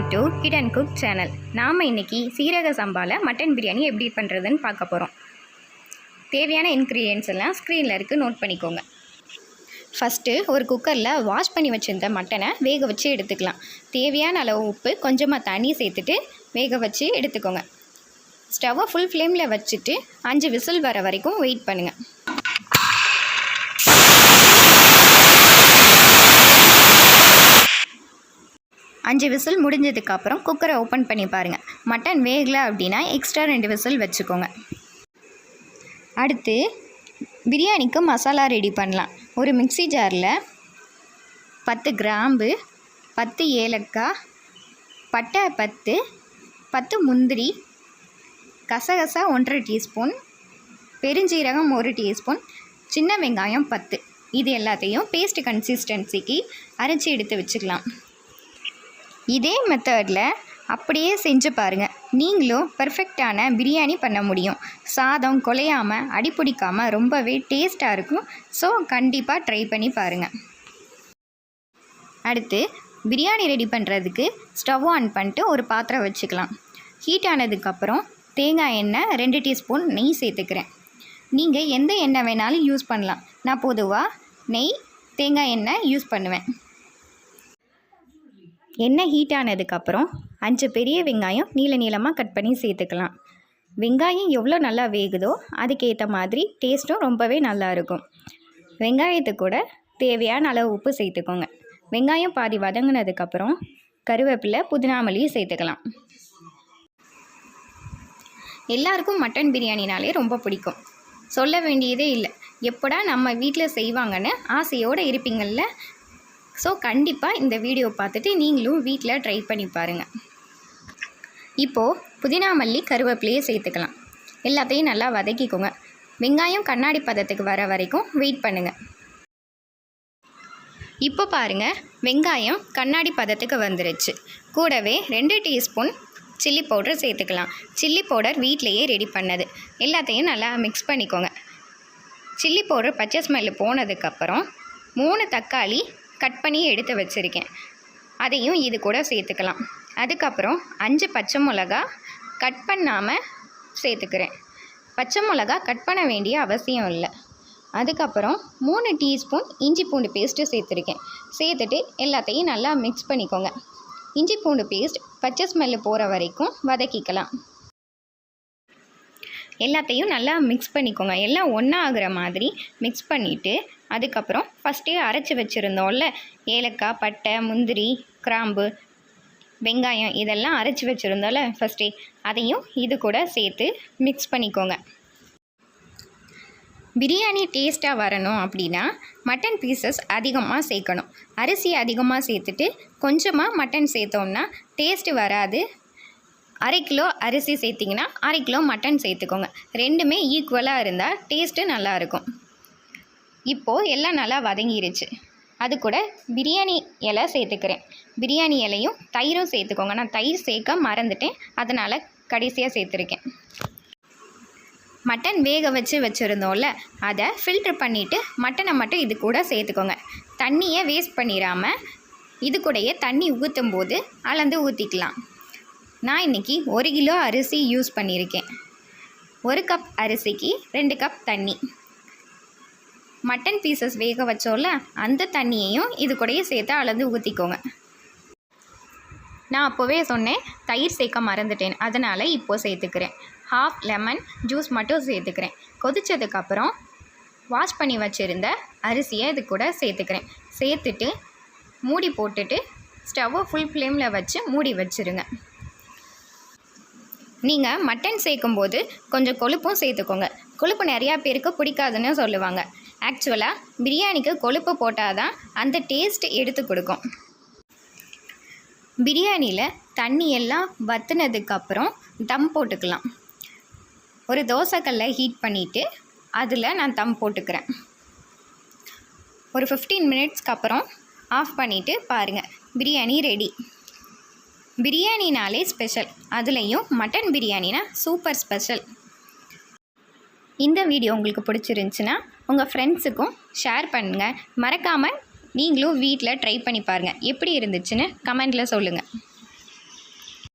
Welcome to hit and cook channel. நாம் இன்னைக்கு சீரக சம்பாவில் மட்டன் பிரியாணி எப்படி பண்ணுறதுன்னு பார்க்க போகிறோம் தேவையான இன்க்ரீடியன்ஸ் எல்லாம் ஸ்க்ரீனில் இருக்குது நோட் பண்ணிக்கோங்க. ஃபஸ்ட்டு ஒரு குக்கரில் வாஷ் பண்ணி வச்சுருந்த மட்டனை வேக வச்சு எடுத்துக்கலாம். தேவையான அளவு உப்பு கொஞ்சமாக தண்ணி சேர்த்துட்டு வேக வச்சு எடுத்துக்கோங்க. ஸ்டவ்வை ஃபுல் ஃப்ளேமில் வச்சுட்டு அஞ்சு விசில் வர வரைக்கும் வெயிட் பண்ணுங்கள் அஞ்சு விசில் முடிஞ்சதுக்கப்புறம் குக்கரை ஓப்பன் பண்ணி பாருங்கள் மட்டன் வேகலை அப்படின்னா எக்ஸ்ட்ரா ரெண்டு விசில் வச்சுக்கோங்க. அடுத்து பிரியாணிக்கு மசாலா ரெடி பண்ணலாம். ஒரு மிக்ஸி ஜாரில் பத்து கிராம்பு பத்து ஏலக்காய் பட்டை பத்து பத்து முந்திரி கசகசா ஒன்றரை டீஸ்பூன் பெருஞ்சீரகம் ஒரு டீஸ்பூன் சின்ன வெங்காயம் பத்து. இது எல்லாத்தையும் பேஸ்ட் கன்சிஸ்டன்சிக்கு அரைச்சி எடுத்து வச்சுக்கலாம். இதே மெத்தடில் அப்படியே செஞ்சு பாருங்கள் நீங்களும் பெர்ஃபெக்டான பிரியாணி பண்ண முடியும். சாதம் குலையாமல் அடிப்பிடிக்காமல் ரொம்பவே டேஸ்ட்டாக இருக்கும். ஸோ கண்டிப்பாக ட்ரை பண்ணி பாருங்கள் அடுத்து பிரியாணி ரெடி பண்ணுறதுக்கு ஸ்டவ் ஆன் பண்ணிட்டு ஒரு பாத்திரம் வச்சுக்கலாம். ஹீட் ஆனதுக்கப்புறம் தேங்காய் எண்ணெய் ரெண்டு டீஸ்பூன் நெய் சேர்த்துக்கிறேன். நீங்கள் எந்த எண்ணெய் வேணாலும் யூஸ் பண்ணலாம். நான் பொதுவாக நெய் தேங்காய் எண்ணெய் யூஸ் பண்ணுவேன். எண்ணெய் ஹீட் ஆனதுக்கப்புறம் அஞ்சு பெரிய வெங்காயம் நீள நீளமாக கட் பண்ணி சேர்த்துக்கலாம். வெங்காயம் எவ்வளோ நல்லா வேகுதோ அதுக்கேற்ற மாதிரி டேஸ்ட்டும் ரொம்பவே நல்லா இருக்கும். வெங்காயத்து கூட தேவையான அளவு உப்பு சேர்த்துக்கோங்க. வெங்காயம் பாதி வதங்கினதுக்கப்புறம் கருவேப்பிலை புதினாமல்லியும் சேர்த்துக்கலாம். எல்லாருக்கும் மட்டன் பிரியாணினாலே ரொம்ப பிடிக்கும். சொல்ல வேண்டியதே இல்லை. எப்படா நம்ம வீட்டில் செய்வாங்கன்னு ஆசையோடு இருப்பீங்கள்ல ஸோ கண்டிப்பாக இந்த வீடியோ பார்த்துட்டு நீங்களும் வீட்டில் ட்ரை பண்ணி பாருங்கள் இப்போது புதினா மல்லி கருவேப்பிலையை சேர்த்துக்கலாம். எல்லாத்தையும் நல்லா வதக்கிக்கோங்க. வெங்காயம் கண்ணாடி பதத்துக்கு வர வரைக்கும் வெயிட் பண்ணுங்கள் இப்போ பாருங்கள் வெங்காயம் கண்ணாடி பதத்துக்கு வந்துருச்சு. கூடவே ரெண்டு டீஸ்பூன் சில்லி பவுடர் சேர்த்துக்கலாம். சில்லி பவுடர் வீட்டிலையே ரெடி பண்ணது. எல்லாத்தையும் நல்லா மிக்ஸ் பண்ணிக்கோங்க. சில்லி பவுடர் பச்சை ஸ்மெல்லு போனதுக்கப்புறம் மூணு தக்காளி கட் பண்ணி எடுத்து வச்சுருக்கேன். அதையும் இது கூட சேர்த்துக்கலாம். அதுக்கப்புறம் அஞ்சு பச்சை மிளகா கட் பண்ணாமல் சேர்த்துக்கிறேன். பச்சை மிளகா கட் பண்ண வேண்டிய அவசியம் இல்லை. அதுக்கப்புறம் மூணு டீஸ்பூன் இஞ்சி பூண்டு பேஸ்ட்டு சேர்த்துருக்கேன். சேர்த்துட்டு எல்லாத்தையும் நல்லா மிக்ஸ் பண்ணிக்கோங்க. இஞ்சி பூண்டு பேஸ்ட் பச்சை ஸ்மெல்லு போகிற வரைக்கும் வதக்கிக்கலாம். எல்லாத்தையும் நல்லா மிக்ஸ் பண்ணிக்கோங்க. எல்லாம் ஒன்றா ஆகிற மாதிரி மிக்ஸ் பண்ணிவிட்டு அதுக்கப்புறம் ஃபஸ்ட்டே அரைச்சி வச்சுருந்தோம்ல. ஏலக்காய் பட்டை முந்திரி கிராம்பு வெங்காயம் இதெல்லாம் அரைச்சி வச்சுருந்தோம்ல ஃபஸ்ட்டே அதையும் இது கூட சேர்த்து மிக்ஸ் பண்ணிக்கோங்க. பிரியாணி டேஸ்ட்டாக வரணும் அப்படின்னா மட்டன் பீசஸ் அதிகமாக சேர்க்கணும். அரிசி அதிகமாக சேர்த்துட்டு கொஞ்சமாக மட்டன் சேர்த்தோம்னா டேஸ்ட்டு வராது. அரை கிலோ அரிசி சேர்த்திங்கன்னா அரை கிலோ மட்டன் சேர்த்துக்கோங்க. ரெண்டுமே ஈக்குவலாக இருந்தால் டேஸ்ட்டு நல்லாயிருக்கும் இப்போது எல்லாம் நல்லா வதங்கிருச்சு. அது கூட பிரியாணி இலை சேர்த்துக்கிறேன். பிரியாணி இலையும் தயிரும் சேர்த்துக்கோங்க. நான் தயிர் சேர்க்க மறந்துட்டேன். அதனால் கடைசியாக சேர்த்துருக்கேன். மட்டன் வேக வச்சு வச்சுருந்தோம்ல அதை ஃபில்ட்ரு பண்ணிவிட்டு மட்டனை மட்டும் இது கூட சேர்த்துக்கோங்க. தண்ணியை வேஸ்ட் பண்ணிடாமல் இது கூடயே தண்ணி ஊற்றும் போது அளந்து ஊற்றிக்கலாம் நான் இன்றைக்கி ஒரு கிலோ அரிசி யூஸ் பண்ணியிருக்கேன். ஒரு கப் அரிசிக்கு ரெண்டு கப் தண்ணி. மட்டன் பீசஸ் வேக வச்சோம்ல அந்த தண்ணியையும் இது கூடயே சேர்த்து அளந்து ஊற்றிக்கோங்க நான் அப்போவே சொன்னேன் தயிர் சேர்க்க மறந்துட்டேன். அதனால் இப்போது சேர்த்துக்கிறேன். ஹாஃப் லெமன் ஜூஸ் மட்டும் சேர்த்துக்கிறேன். கொதித்ததுக்கப்புறம் வாஷ் பண்ணி வச்சுருந்த அரிசியை இது கூட சேர்த்துக்கிறேன். சேர்த்துட்டு மூடி போட்டுட்டு ஸ்டவ்வை ஃபுல் ஃப்ளேமில் வச்சு மூடி வச்சுருங்க. நீங்கள் மட்டன் சேர்க்கும்போது கொஞ்சம் கொழுப்பும் சேர்த்துக்கோங்க. கொழுப்பு நிறையா பேருக்கு பிடிக்காதுன்னு சொல்லுவாங்க. ஆக்சுவலாக பிரியாணிக்கு கொழுப்பு போட்டால் தான் அந்த டேஸ்ட் எடுத்து கொடுக்கும். பிரியாணியில் தண்ணி எல்லாம் வற்றுனதுக்கப்புறம் தம் போட்டுக்கலாம். ஒரு தோசைக்கல்லை ஹீட் பண்ணிவிட்டு அதில் நான் தம் போட்டுக்கிறேன். ஒரு ஃபிஃப்டீன் மினிட்ஸ்க்கு அப்புறம் ஆஃப் பண்ணிவிட்டு பாருங்கள் பிரியாணி ரெடி பிரியாணினாலே ஸ்பெஷல் அதுலேயும் மட்டன் பிரியாணினா சூப்பர் ஸ்பெஷல் இந்த வீடியோ உங்களுக்கு பிடிச்சிருந்துச்சின்னா உங்கள் ஃப்ரெண்ட்ஸுக்கும் ஷேர் பண்ணுங்கள் மறக்காமல் நீங்களும் வீட்டில் ட்ரை பண்ணி பாருங்கள் எப்படி இருந்துச்சுன்னு கமெண்டில் சொல்லுங்கள்